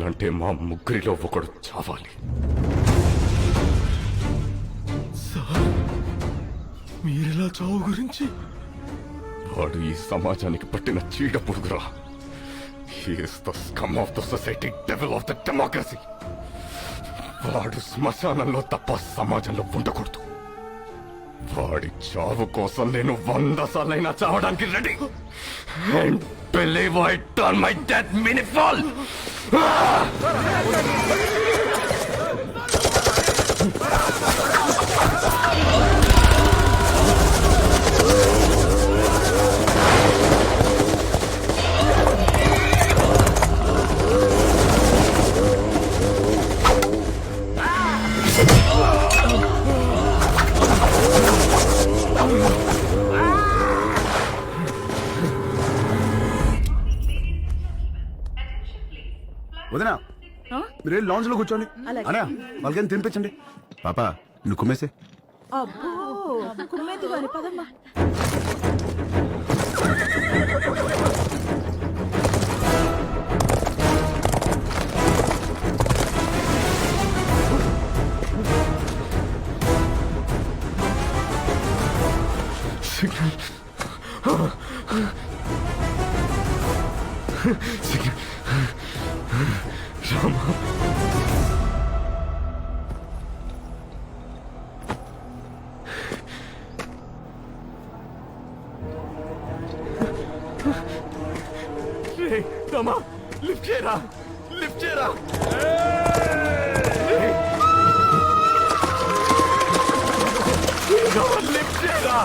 చావాలంటే మా ముగ్గురిలో ఒకడు చావాలి. మీరెలా చావు గురించి? వాడు ఈ సమాజానికి పట్టిన చీడ పురుగురా. Scum of the society devil of the democracy వాడు శ్మశానంలో తప్ప సమాజంలో ఉండకూడదు. వాడి చావు కోసం నేను వంద సార్లైనా చావడానికి ready. And believe I turn my death meaningful Ah! మీరు లాంజ్లో కూర్చోండి. అనా వాళ్ళకని తినిపించండి? పాప నువ్వు కుమ్మేసే. అబ్బో కుమ్మేది కాని పదమ్మా. రమా లిఫ్ట్ చేయరా లిఫ్ట్ చేయరా లిఫ్ట్ చేయరా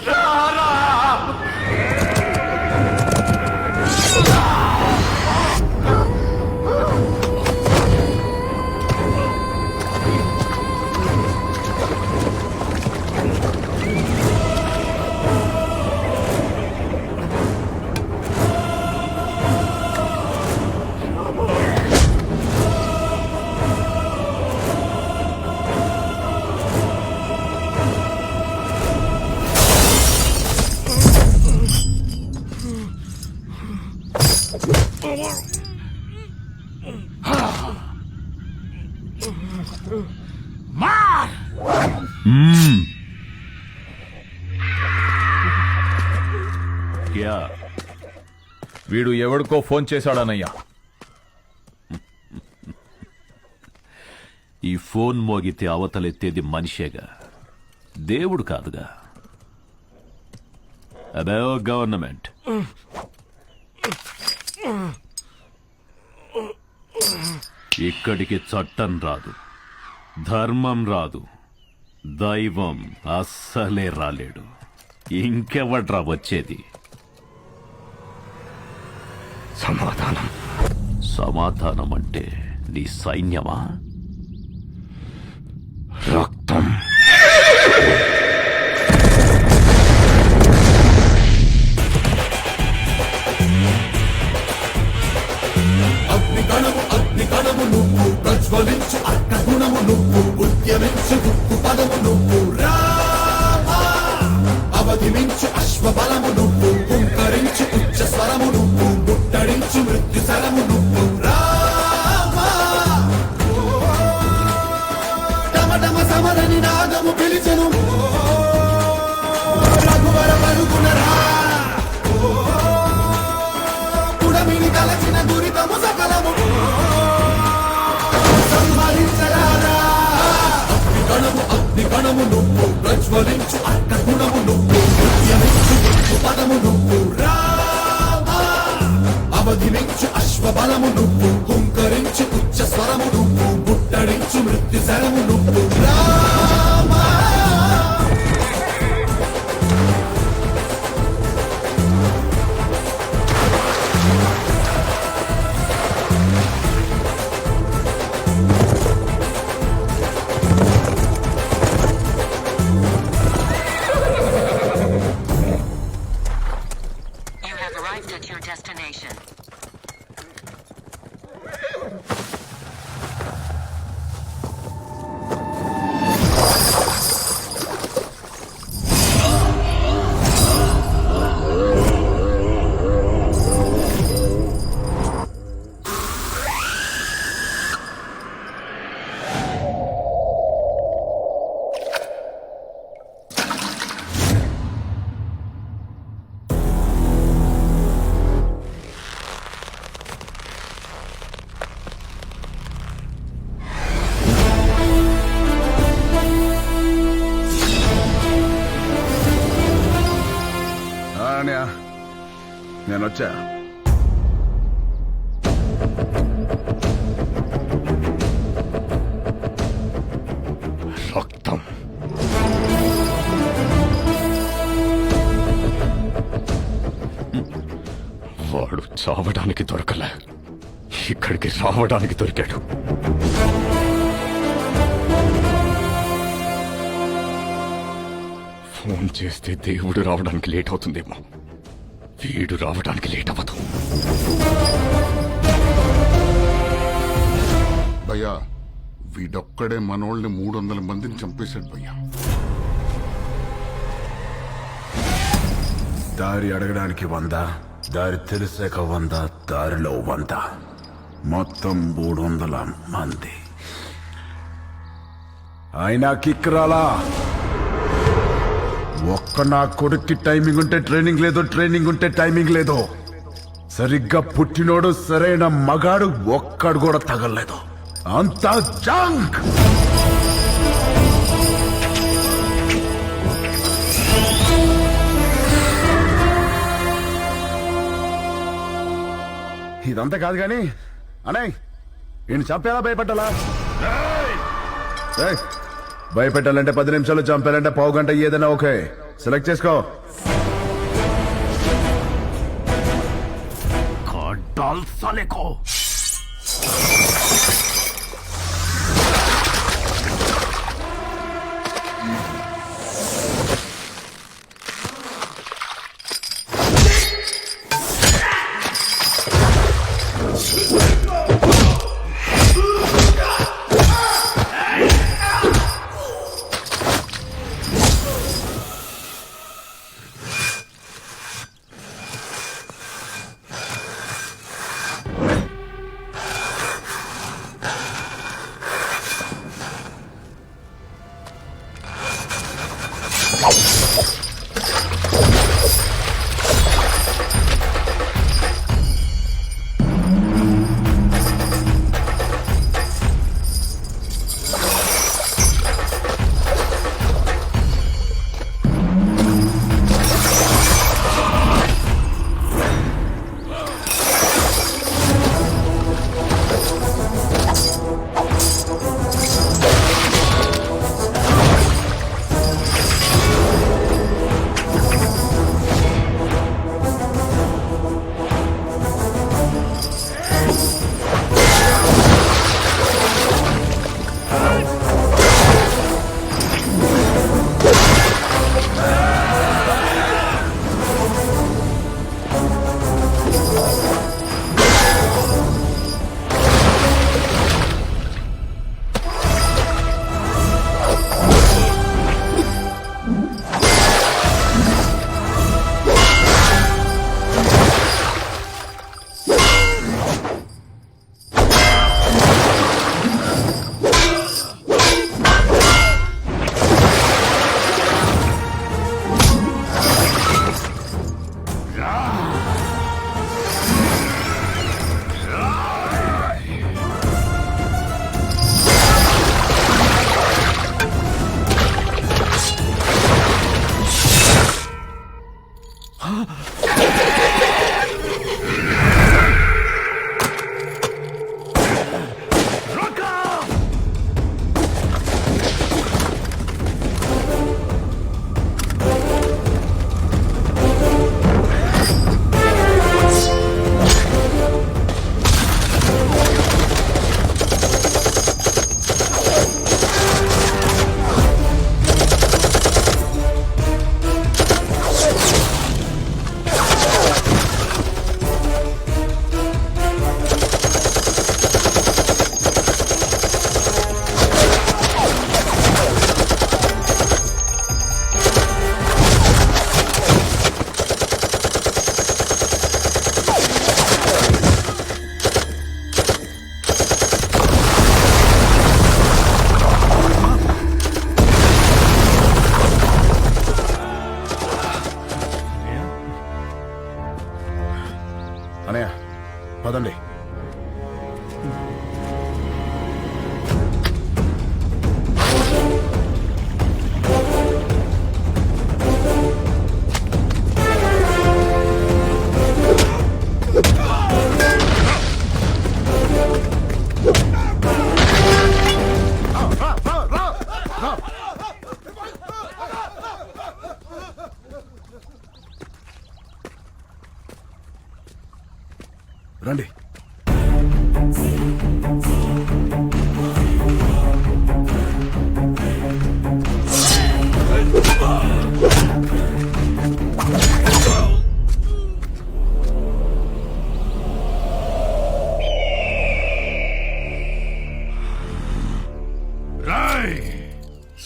Zara! వీడు ఎవడికో ఫోన్ చేశాడనయ్యా. ఈ ఫోన్ మోగితే అవతలెత్తేది మనిషేగా. దేవుడు కాదుగా. అదే గవర్నమెంట్. ఇక్కడికి చట్టం రాదు. ధర్మం రాదు. దైవం అస్సలే రాలేడు. ఇంకెవడ్రా వచ్చేది? సమాధానం. సమాధానం అంటే నీ సైన్యమా? రక్తం. అగ్నికణము అగ్నికణము నువ్వు ప్రజ్వలించు అర్క గుణము నువ్వు ఉద్యమించు. అగ్నికణము నువ్వు ప్రజ్వలించు అర్క గుణము నువ్వు ఉద్యమించు గుప్పు పదము నువ్వు రామా. అవధి మించు అశ్వబలము నువ్వు హుంకరించు ఉచ్చ స్వరము నువ్వు బుట్టడించు మృత్యు శరము నువ్వు రా. నేను రక్తం. వాడు చావడానికి దొరకలే. ఇక్కడికి రావడానికి దొరికాడు. ఫోన్ చేస్తే దేవుడు రావడానికి లేట్ అవుతుందేమో. వీడు రావడానికి లేట్ అవ్వదు. భయ్యా వీడొక్కడే మనోళ్ళని మూడు వందల మందిని చంపేశాడు భయ్యా. దారి అడగడానికి వంద దారి తెలిసాక వంద దారిలో వంద. మొత్తం మూడు వందల మంది. అయినా కిక్ రాలా? ఒక్క నా కొడుక్కి టైమింగ్ ఉంటే ట్రైనింగ్ లేదు ట్రైనింగ్ ఉంటే టైమింగ్ లేదు. సరిగ్గా పుట్టినోడు సరైన మగాడు ఒక్కడు కూడా తగలలేదు. అంతా జంక్ ఇదంతా కాదు కానీ అనే ఈయన చంపేలా భయపెట్టాలా ఏయ్, భయపెట్టాలంటే పది నిమిషాలు చంపాలంటే పావు గంట ఏదైనా ఓకే. సెలెక్ట్ చేసుకో. साले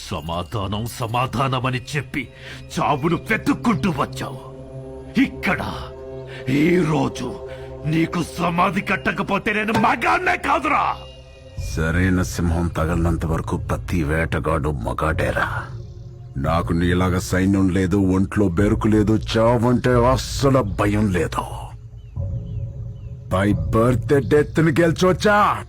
సమాధానం సమాధానమని చెప్పి చావును వెతుక్కుంటూ వచ్చావు. ఇక్కడ ఈ రోజు నీకు సమాధి కట్టకపోతే నేను మగాన్నే కాదురా! సరైన సింహం తగలనంత వరకు ప్రతి వేటగాడు మగాడేరా. నాకు నీలాగా సైన్యం లేదు ఒంట్లో బెరుకు లేదు చావంటే అస్సలు భయం లేదు. బై బర్త్ డెత్ని గెలిచొచ్చా?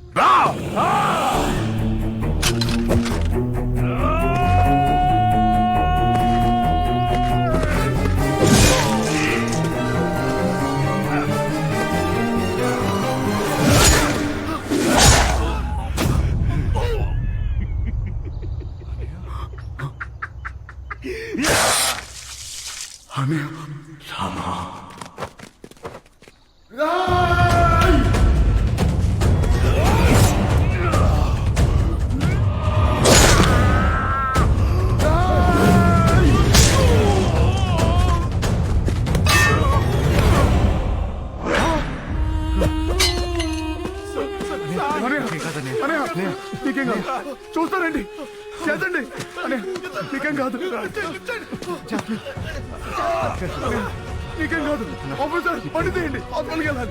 నీకేం కాదు తీయండి వెళ్ళాలి.